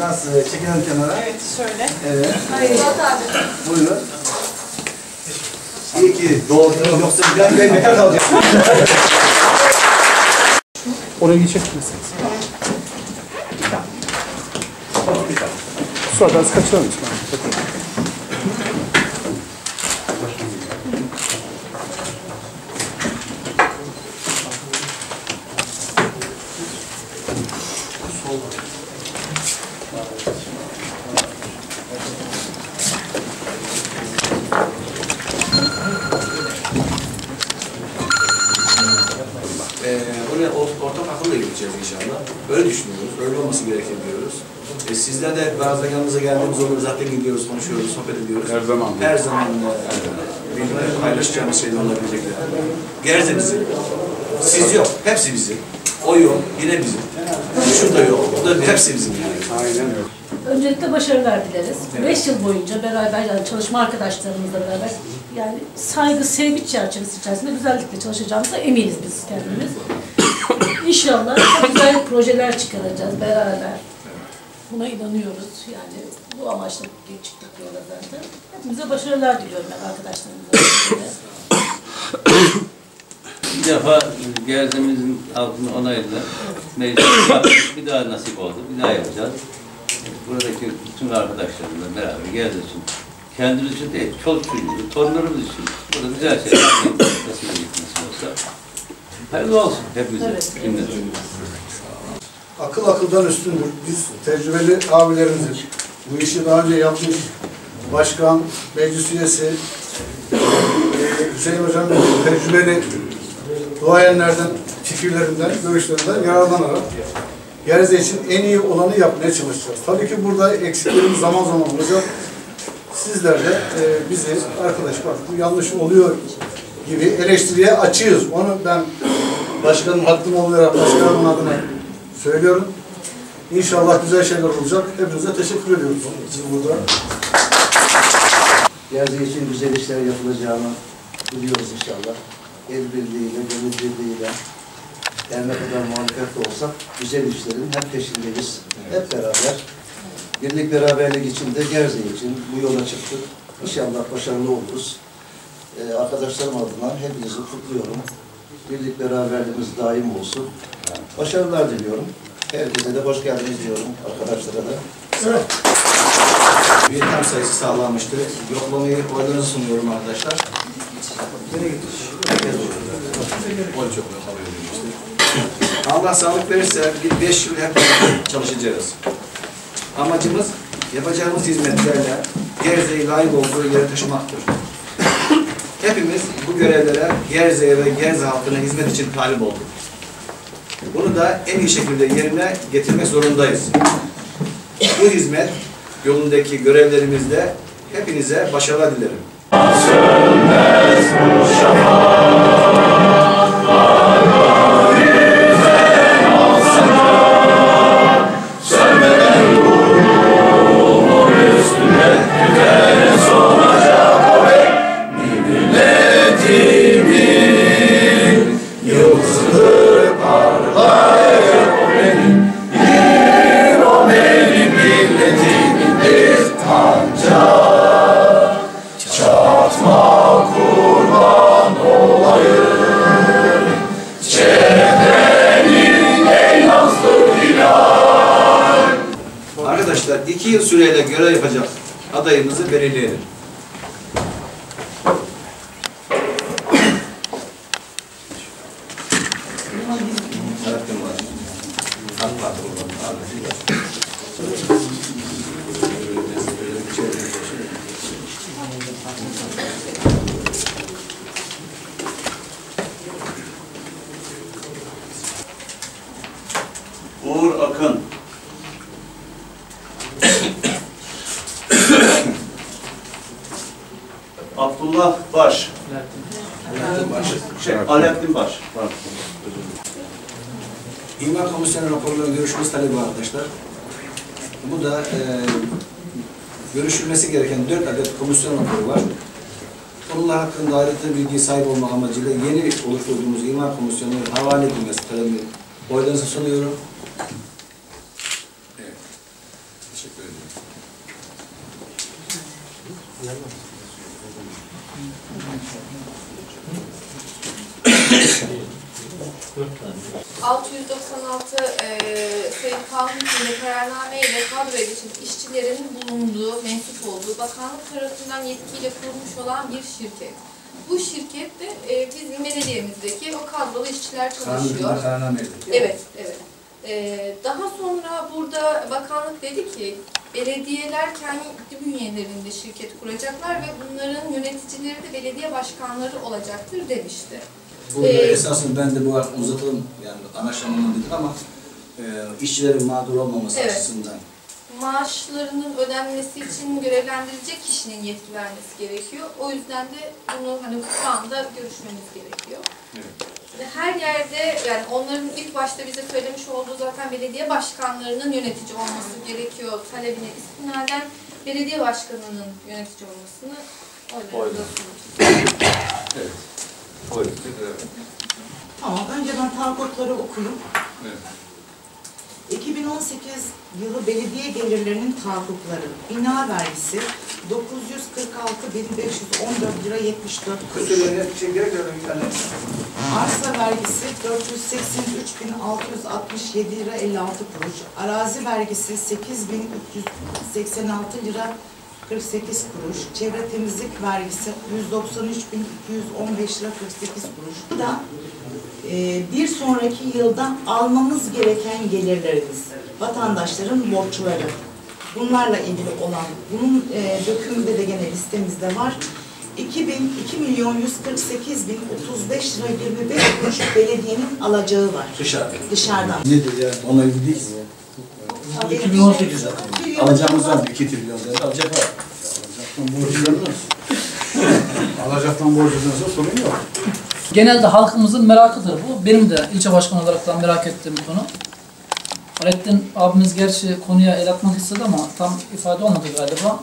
Biraz, e, çekelim kenara. Evet şöyle. Evet. Buyurun. İyi ki doğdunuz yoksa Bülent Bey bekar kalacak. Oraya geçecek misiniz? Sonra biraz kaçırır mısın? Or- ortak akılla gideceğiz inşallah. Öyle düşünüyoruz. Öyle olması gerekir diyoruz. E, sizler de bazen yanınıza geldiğimiz olur. Zaten gidiyoruz, konuşuyoruz, sohbet ediyoruz. Her zaman. Her zaman e, birbirine paylaşacağımız şeyler olabilecekler. Gerze bizim. Siz yok. Hepsi bizim. O yok. Yine bizim. Şu da yok. O da hepsi bizim yani. Aynen öyle. Öncelikle başarılar dileriz. Beş yıl boyunca beraber yani çalışma arkadaşlarımızla beraber yani saygı, sevgi çerçevesi içerisinde güzellikle çalışacağımıza eminiz biz kendimiz. İnşallah güzel projeler çıkaracağız beraber. Buna inanıyoruz. Yani bu amaçla çıktık yola zaten. Hepimize başarılar diliyorum ben arkadaşlarımıza. Bir defa gezimizin altını onayladı. Meclis bir daha nasip oldu. Bir daha yapacağız. Buradaki bütün arkadaşlarımla beraber gezdik için. Kendimiz için değil, çoluk çocuğumuz, torunlarımız için. Burada güzel şeyler nasip olsa. Hayırlı olsun hepimize. Evet. cümlemize. Akıl akıldan üstündür. Biz tecrübeli abilerimizin bu işi daha önce yapmış başkan, meclis üyesi, eee, Hüseyin Hocam tecrübeli duayenlerden, fikirlerinden, görüşlerinden yararlanarak Gerze için en iyi olanı yapmaya çalışacağız. Tabii ki burada eksiklerimiz zaman zaman olacak. Sizler de eee, bizi arkadaş bak bu yanlış oluyor gibi eleştiriye açığız. Onu ben başkanın hakkım olarak başkanımın adına söylüyorum. İnşallah güzel şeyler olacak. Hepinize teşekkür ediyoruz. Siz burada. Gerze için güzel işler yapılacağını biliyoruz inşallah. El birliğiyle, gönül birliğiyle her ne kadar muhalefet de olsak güzel işlerin hep peşindeyiz. Hep beraber. Birlik beraberlik içinde Gerze için bu yola çıktık. İnşallah başarılı oluruz. Ee, arkadaşlarım adına hepinizi kutluyorum. Birlik beraberliğimiz daim olsun. Başarılar diliyorum. Herkese de hoş geldiniz diyorum arkadaşlara da. Üyetem sayısı sağlanmıştı. Yoklamayı oylarınızı sunuyorum arkadaşlar. Herkes oy çok kabul edilmiştir. Allah sağlık verirse bir beş yıl hep çalışacağız. Amacımız yapacağımız hizmetlerle Gerze'yi layık olduğu yere taşımaktır. Hepimiz bu görevlere Gerze'ye ve Gerze halkına hizmet için talip olduk. Bunu da en iyi şekilde yerine getirmek zorundayız. Bu hizmet yolundaki görevlerimizde hepinize başarılar dilerim. süreyle görev yapacak adayımızı belirleyelim. Uğur Akın. Abdullah Baş. Şey, Alaaddin Baş. Pardon. İmar Komisyonu raporları görüşmesi talebi var arkadaşlar. Bu da e, görüşülmesi gereken dört adet komisyon raporu var. Bunlar hakkında ayrıntılı bilgi sahip olmak amacıyla yeni oluşturduğumuz imar komisyonuna havale edilmesi talebi oylarınıza sunuyorum. Evet. Teşekkür ederim. 696 eee sayı kanun hükmünde kararname ile kadroya geçen işçilerin bulunduğu, mensup olduğu bakanlık tarafından yetkiyle kurulmuş olan bir şirket. Bu şirkette eee bizim belediyemizdeki o kadrolu işçiler çalışıyor. kararname Evet, evet. Ee, daha sonra burada bakanlık dedi ki belediyeler kendi bünyelerinde şirket kuracaklar ve bunların yöneticileri de belediye başkanları olacaktır demişti. Burada Ee, esasında ben de bu arada uzatalım yani anlaşılmalı dedik ama e, işçilerin mağdur olmaması Evet. açısından. Maaşlarının ödenmesi için görevlendirilecek kişinin yetki vermesi gerekiyor. O yüzden de bunu hani şu anda görüşmemiz gerekiyor. Ve Her yerde yani onların ilk başta bize söylemiş olduğu zaten belediye başkanlarının yönetici olması gerekiyor talebine istinaden belediye başkanının yönetici olmasını oylarında sunuyoruz. Buyurun. Tamam, önce ben taahhütleri okuyayım. Evet. 2018 yılı belediye gelirlerinin taahhütleri. Bina vergisi 946.514 lira 74 kuruş. Kusurlarına bir şey gerek yok. Yani Arsa vergisi 483.667 lira 56 kuruş. Arazi vergisi 8.386 lira 48 kuruş. Çevre temizlik vergisi 193.215 lira 48 kuruş. Bu da e, bir sonraki yılda almamız gereken gelirlerimiz, vatandaşların borçları. Bunlarla ilgili olan, bunun e, dökümünde de gene listemizde var. 2000, 2 milyon 148 bin 35 lira 25 kuruş belediyenin alacağı var dışarıda. dışarıdan. Nedir ya? Onunla ilgili değil. 2018 Alacağımız var 2 trilyon lira alacak var. Alacaktan borcunuzda sorun yok. Genelde halkımızın merakıdır bu. Benim de ilçe başkanı olarak da merak ettiğim konu. Alettin abimiz gerçi konuya el atmak istedi ama tam ifade olmadı galiba.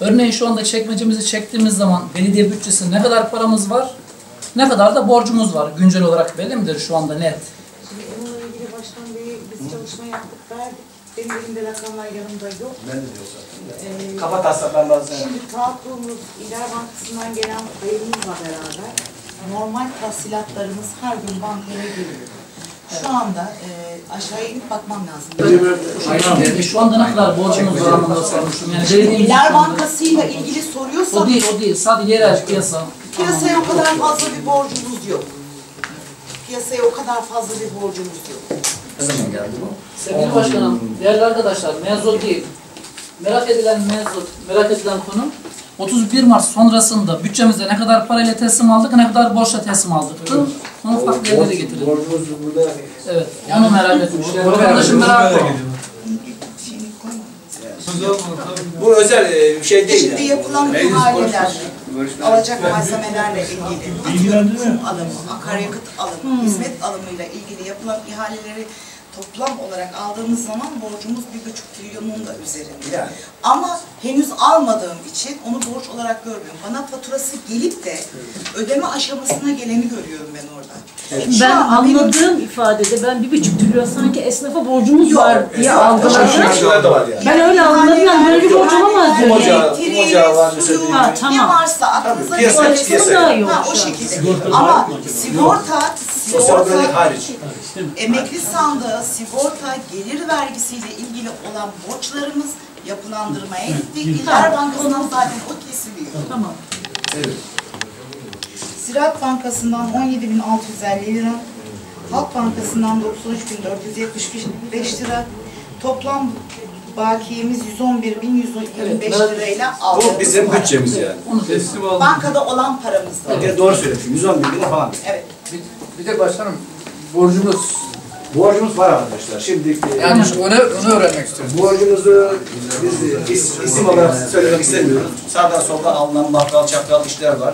Örneğin şu anda çekmecemizi çektiğimiz zaman belediye bütçesi ne kadar paramız var, ne kadar da borcumuz var. Güncel olarak belli midir şu anda net? Şimdi bununla ilgili başkan bey biz çalışma yaptık verdik. Benim elimde rakamlar yanımda yok. Ben de diyor zaten. Ee, Kafa taslaklar lazım. Şimdi taahhütümüz İler Bankası'ndan gelen kayıtımızla beraber normal tahsilatlarımız her gün bankaya geliyor. Şu anda e, aşağıya inip bakmam lazım. Aynen. Şu anda ne kadar borcumuz var anlamında sormuştum. Yani anda- Bankası'yla ilgili soruyorsan O değil, o değil. Sadece yerel piyasa. piyasaya o kadar fazla bir borcumuz yok. Piyasaya o kadar fazla bir borcumuz yok. Ne zaman geldi bu? Sevgili başkanım, değerli arkadaşlar, mevzu değil. Merak edilen mevzu, merak edilen konu 31 Mart sonrasında bütçemizde ne kadar parayla teslim aldık, ne kadar borçla teslim aldık. Onu farklı yerlere getirelim. Borcumuz burada Evet, onu merak etmişler. Vatandaşın merakı o. bu özel e, bir şey değil Şimdi yani. yapılan ihaleler, alacak malzemelerle ilgili, atık alımı, akaryakıt alımı, hizmet alımıyla ilgili yapılan ihaleleri toplam olarak aldığımız zaman borcumuz bir buçuk trilyonun da üzerinde. Yani. Ama henüz almadığım için onu borç olarak görmüyorum. Bana faturası gelip de ödeme aşamasına geleni görüyorum ben orada. Şu Ben an benim- anladığım ifadede ben bir buçuk trilyon sanki esnafa borcumuz Yok, var diye algıladım. Da yani. Ben öyle anladım yani böyle bir borcum olamaz diyorum. Elektriği, ocağı var mesela suyu? Ha, tamam. Ne varsa aklınıza Tabii, piyasa- gelecek. piyasa. daha iyi olur Ha, o şu an. şekilde. Ama sigorta, Sosyal güvenlik sigorta, emekli sandığı, sigorta, gelir vergisiyle ilgili olan borçlarımız yapılandırmaya gittik. İller Bankası'ndan zaten o kesiliyor. Tamam. Evet. Ziraat Bankası'ndan 17.650 lira, Halk Bankası'ndan 93.475 lira, toplam bakiyemiz 111.125 lirayla aldık. Bu bizim bütçemiz yani. Onu teslim aldım. Bankada olan paramız da. Evet. Doğru söylüyorsun. 111 bin lira falan. Evet. Bir, bir de başkanım borcumuz Borcumuz var arkadaşlar. Şimdi e, yani işte onu, onu öğrenmek istiyorum. borcumuzu biz is- isim olarak söylemek istemiyoruz. Sağdan soldan alınan bakkal çakkal işler var.